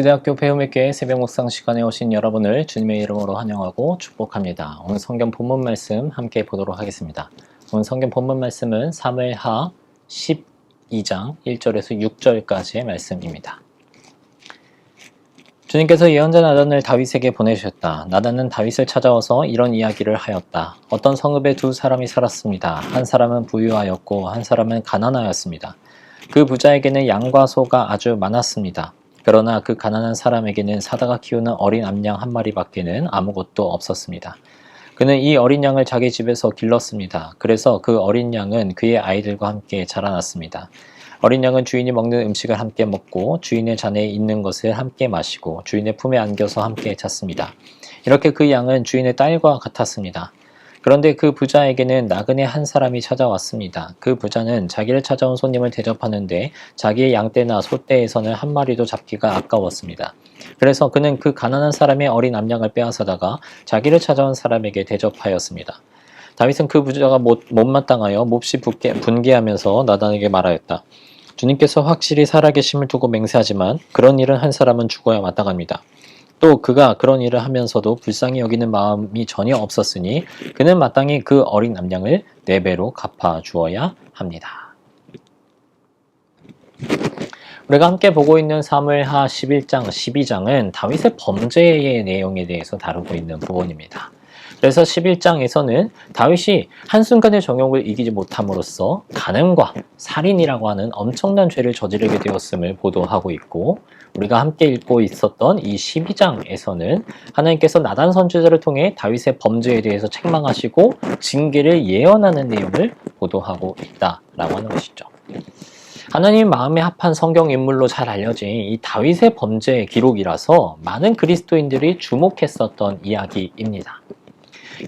영주대학교 배움의교회 새벽 묵상 시간에 오신 여러분을 주님의 이름으로 환영하고 축복합니다. 오늘 성경 본문 말씀 함께 보도록 하겠습니다. 오늘 성경 본문 말씀은 사무엘하 12장 1절에서 6절까지의 말씀입니다. 주님께서 예언자 나단을 다윗에게 보내셨다. 나단은 다윗을 찾아와서 이런 이야기를 하였다. 어떤 성읍에 두 사람이 살았습니다. 한 사람은 부유하였고 한 사람은 가난하였습니다. 그 부자에게는 양과 소가 아주 많았습니다. 그러나 그 가난한 사람에게는 사다가 키우는 어린 암양 한 마리밖에는 아무것도 없었습니다. 그는 이 어린 양을 자기 집에서 길렀습니다. 그래서 그 어린 양은 그의 아이들과 함께 자라났습니다. 어린 양은 주인이 먹는 음식을 함께 먹고 주인의 잔에 있는 것을 함께 마시고 주인의 품에 안겨서 함께 잤습니다. 이렇게 그 양은 주인의 딸과 같았습니다. 그런데 그 부자에게는 나그네 한 사람이 찾아왔습니다. 그 부자는 자기를 찾아온 손님을 대접하는데 자기의 양떼나 소떼에서는 한 마리도 잡기가 아까웠습니다. 그래서 그는 그 가난한 사람의 어린 암양을 빼앗아다가 자기를 찾아온 사람에게 대접하였습니다. 다윗은 그 부자가 못, 못마땅하여 몹시 분개, 분개하면서 나단에게 말하였다. 주님께서 확실히 살아계심을 두고 맹세하지만 그런 일은 한 사람은 죽어야 마땅합니다. 또 그가 그런 일을 하면서도 불쌍히 여기는 마음이 전혀 없었으니 그는 마땅히 그 어린 남양을 네 배로 갚아 주어야 합니다. 우리가 함께 보고 있는 사무엘하 11장, 12장은 다윗의 범죄의 내용에 대해서 다루고 있는 부분입니다. 그래서 11장에서는 다윗이 한순간의 정욕을 이기지 못함으로써 간음과 살인이라고 하는 엄청난 죄를 저지르게 되었음을 보도하고 있고 우리가 함께 읽고 있었던 이 12장에서는 하나님께서 나단 선지자를 통해 다윗의 범죄에 대해서 책망하시고 징계를 예언하는 내용을 보도하고 있다라고 하는 것이죠. 하나님 마음에 합한 성경 인물로 잘 알려진 이 다윗의 범죄 기록이라서 많은 그리스도인들이 주목했었던 이야기입니다.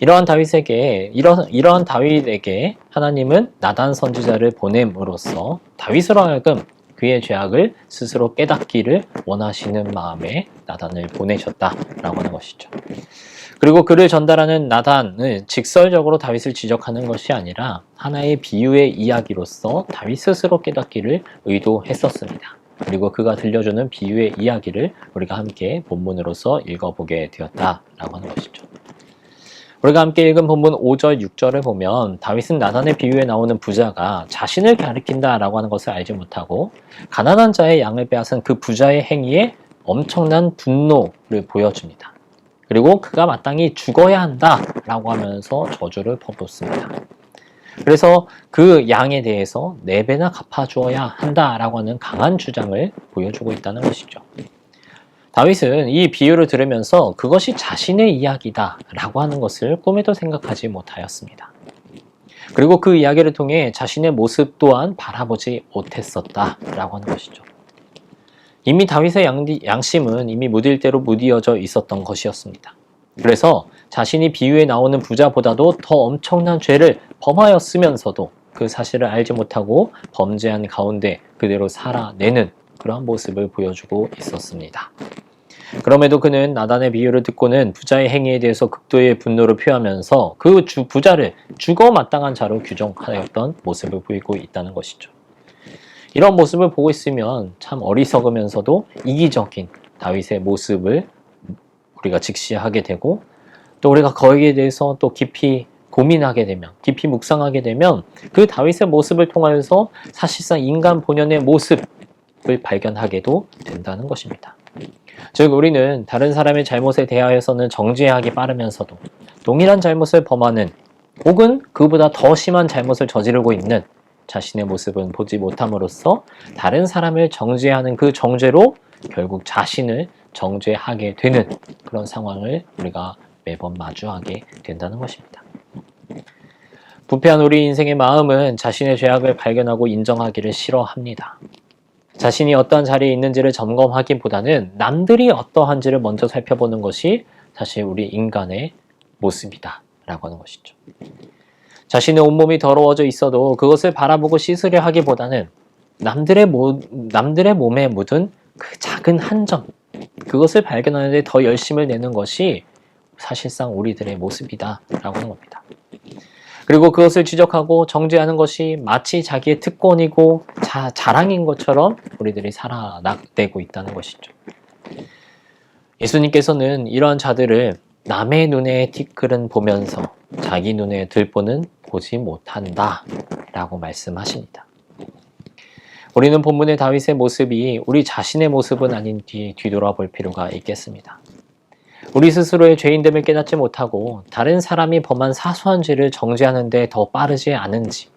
이러한 다윗에게 이러, 이러한 다윗에게 하나님은 나단 선지자를 보냄으로써 다윗으로 하여금 그의 죄악을 스스로 깨닫기를 원하시는 마음에 나단을 보내셨다라고 하는 것이죠. 그리고 그를 전달하는 나단은 직설적으로 다윗을 지적하는 것이 아니라 하나의 비유의 이야기로서 다윗 스스로 깨닫기를 의도했었습니다. 그리고 그가 들려주는 비유의 이야기를 우리가 함께 본문으로서 읽어보게 되었다라고 하는 것이죠. 우리가 함께 읽은 본문 5절, 6절을 보면 다윗은 나단의 비유에 나오는 부자가 자신을 가리킨다라고 하는 것을 알지 못하고 가난한 자의 양을 빼앗은 그 부자의 행위에 엄청난 분노를 보여줍니다. 그리고 그가 마땅히 죽어야 한다라고 하면서 저주를 퍼붓습니다. 그래서 그 양에 대해서 네 배나 갚아주어야 한다라고 하는 강한 주장을 보여주고 있다는 것이죠. 다윗은 이 비유를 들으면서 그것이 자신의 이야기다 라고 하는 것을 꿈에도 생각하지 못하였습니다. 그리고 그 이야기를 통해 자신의 모습 또한 바라보지 못했었다 라고 하는 것이죠. 이미 다윗의 양심은 이미 무딜 대로 무디어져 있었던 것이었습니다. 그래서 자신이 비유에 나오는 부자보다도 더 엄청난 죄를 범하였으면서도 그 사실을 알지 못하고 범죄한 가운데 그대로 살아내는 그러한 모습을 보여주고 있었습니다. 그럼에도 그는 나단의 비유를 듣고는 부자의 행위에 대해서 극도의 분노를 표하면서 그 주, 부자를 죽어 마땅한 자로 규정하였던 모습을 보이고 있다는 것이죠. 이런 모습을 보고 있으면 참 어리석으면서도 이기적인 다윗의 모습을 우리가 직시하게 되고 또 우리가 거기에 대해서 또 깊이 고민하게 되면 깊이 묵상하게 되면 그 다윗의 모습을 통하여서 사실상 인간 본연의 모습 을 발견하게도 된다는 것입니다. 즉 우리는 다른 사람의 잘못에 대하여서는 정죄하기 빠르면서도 동일한 잘못을 범하는 혹은 그보다 더 심한 잘못을 저지르고 있는 자신의 모습은 보지 못함으로써 다른 사람을 정죄하는 그 정죄로 결국 자신을 정죄하게 되는 그런 상황을 우리가 매번 마주하게 된다는 것입니다. 부패한 우리 인생의 마음은 자신의 죄악을 발견하고 인정하기를 싫어합니다. 자신이 어떠한 자리에 있는지를 점검하기보다는 남들이 어떠한지를 먼저 살펴보는 것이 사실 우리 인간의 모습이다 라고 하는 것이죠. 자신의 온몸이 더러워져 있어도 그것을 바라보고 씻으려 하기보다는 남들의, 모, 남들의 몸에 묻은 그 작은 한 점, 그것을 발견하는데 더 열심을 내는 것이 사실상 우리들의 모습이다 라고 하는 겁니다. 그리고 그것을 지적하고 정죄하는 것이 마치 자기의 특권이고 자, 자랑인 것처럼 우리들이 살아나되고 있다는 것이죠. 예수님께서는 이러한 자들을 남의 눈에 티끌은 보면서 자기 눈에 들보는 보지 못한다 라고 말씀하십니다. 우리는 본문의 다윗의 모습이 우리 자신의 모습은 아닌지 뒤돌아볼 필요가 있겠습니다. 우리 스스로의 죄인됨을 깨닫지 못하고 다른 사람이 범한 사소한 죄를 정죄하는 데 더 빠르지 않은지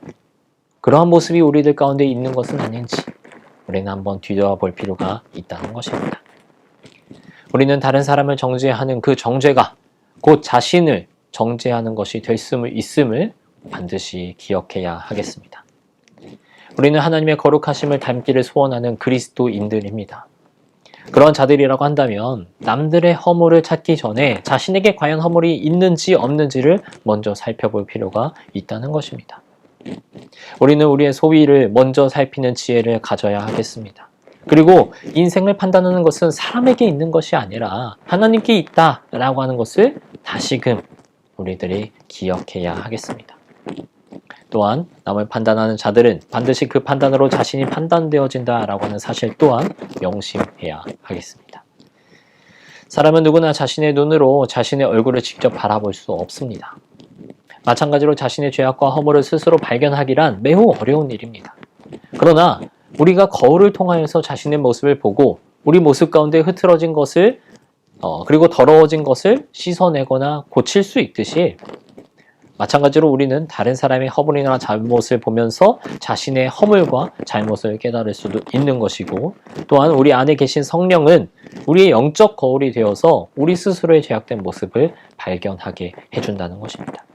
그러한 모습이 우리들 가운데 있는 것은 아닌지 우리는 한번 뒤돌아볼 필요가 있다는 것입니다. 우리는 다른 사람을 정죄하는 그 정죄가 곧 자신을 정죄하는 것이 될 수 있음을 반드시 기억해야 하겠습니다. 우리는 하나님의 거룩하심을 닮기를 소원하는 그리스도인들입니다. 그런 자들이라고 한다면 남들의 허물을 찾기 전에 자신에게 과연 허물이 있는지 없는지를 먼저 살펴볼 필요가 있다는 것입니다. 우리는 우리의 소위를 먼저 살피는 지혜를 가져야 하겠습니다. 그리고 인생을 판단하는 것은 사람에게 있는 것이 아니라 하나님께 있다라고 하는 것을 다시금 우리들이 기억해야 하겠습니다. 또한 남을 판단하는 자들은 반드시 그 판단으로 자신이 판단되어진다라고 하는 사실 또한 명심해야 하겠습니다. 사람은 누구나 자신의 눈으로 자신의 얼굴을 직접 바라볼 수 없습니다. 마찬가지로 자신의 죄악과 허물을 스스로 발견하기란 매우 어려운 일입니다. 그러나 우리가 거울을 통하여서 자신의 모습을 보고 우리 모습 가운데 흐트러진 것을 어, 그리고 더러워진 것을 씻어내거나 고칠 수 있듯이 마찬가지로 우리는 다른 사람의 허물이나 잘못을 보면서 자신의 허물과 잘못을 깨달을 수도 있는 것이고 또한 우리 안에 계신 성령은 우리의 영적 거울이 되어서 우리 스스로의 죄악된 모습을 발견하게 해준다는 것입니다.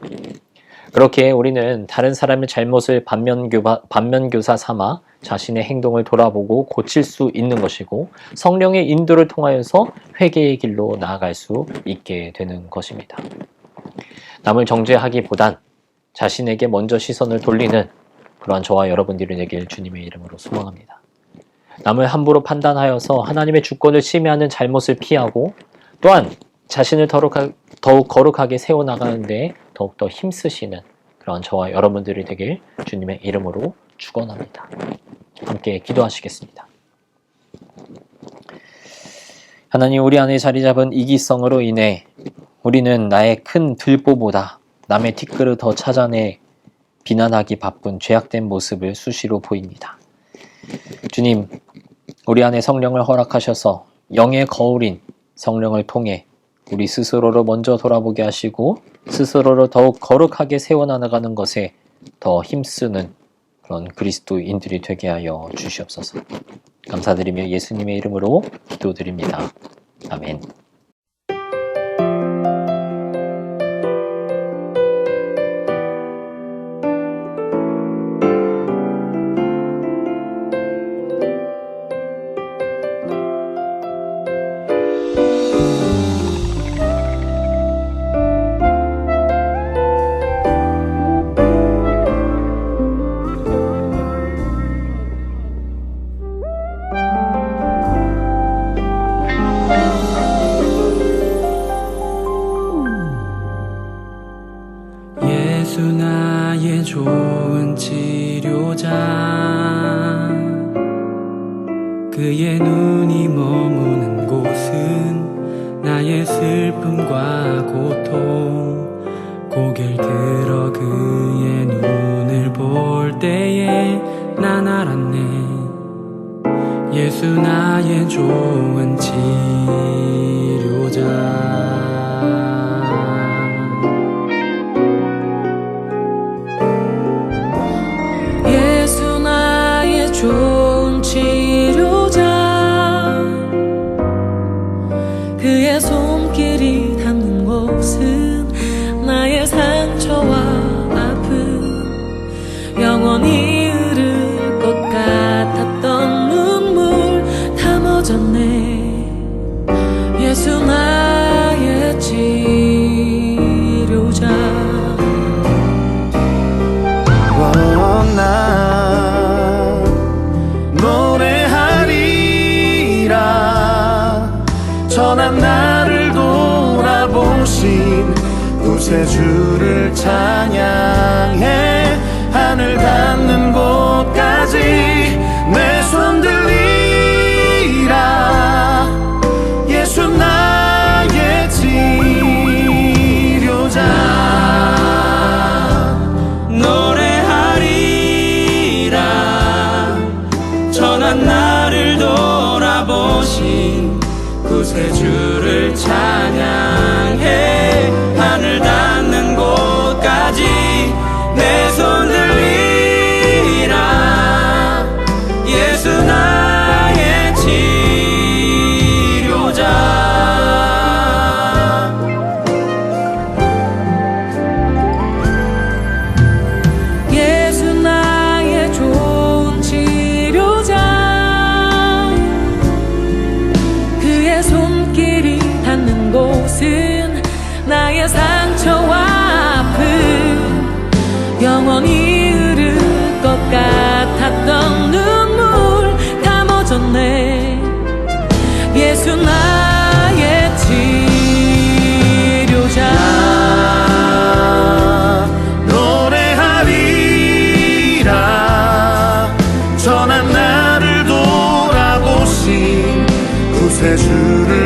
그렇게 우리는 다른 사람의 잘못을 반면교사, 반면교사 삼아 자신의 행동을 돌아보고 고칠 수 있는 것이고 성령의 인도를 통하여서 회개의 길로 나아갈 수 있게 되는 것입니다. 남을 정죄하기보단 자신에게 먼저 시선을 돌리는 그러한 저와 여러분들이 되길 주님의 이름으로 소망합니다. 남을 함부로 판단하여서 하나님의 주권을 침해하는 잘못을 피하고 또한 자신을 더욱 거룩하게 세워나가는데 더욱더 힘쓰시는 그런 저와 여러분들이 되길 주님의 이름으로 축원합니다. 함께 기도하시겠습니다. 하나님 우리 안에 자리 잡은 이기성으로 인해 우리는 나의 큰 들보보다 남의 티끌을 더 찾아내 비난하기 바쁜 죄악된 모습을 수시로 보입니다. 주님, 우리 안에 성령을 허락하셔서 영의 거울인 성령을 통해 우리 스스로를 먼저 돌아보게 하시고 스스로를 더욱 거룩하게 세워나가는 것에 더 힘쓰는 그런 그리스도인들이 되게 하여 주시옵소서. 감사드리며 예수님의 이름으로 기도드립니다. 아멘. 예수 나의 좋은 치 to the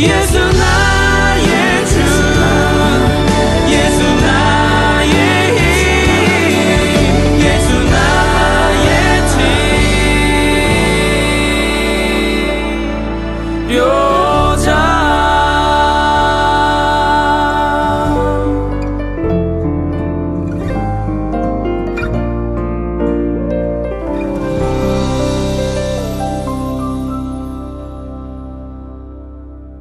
Yes,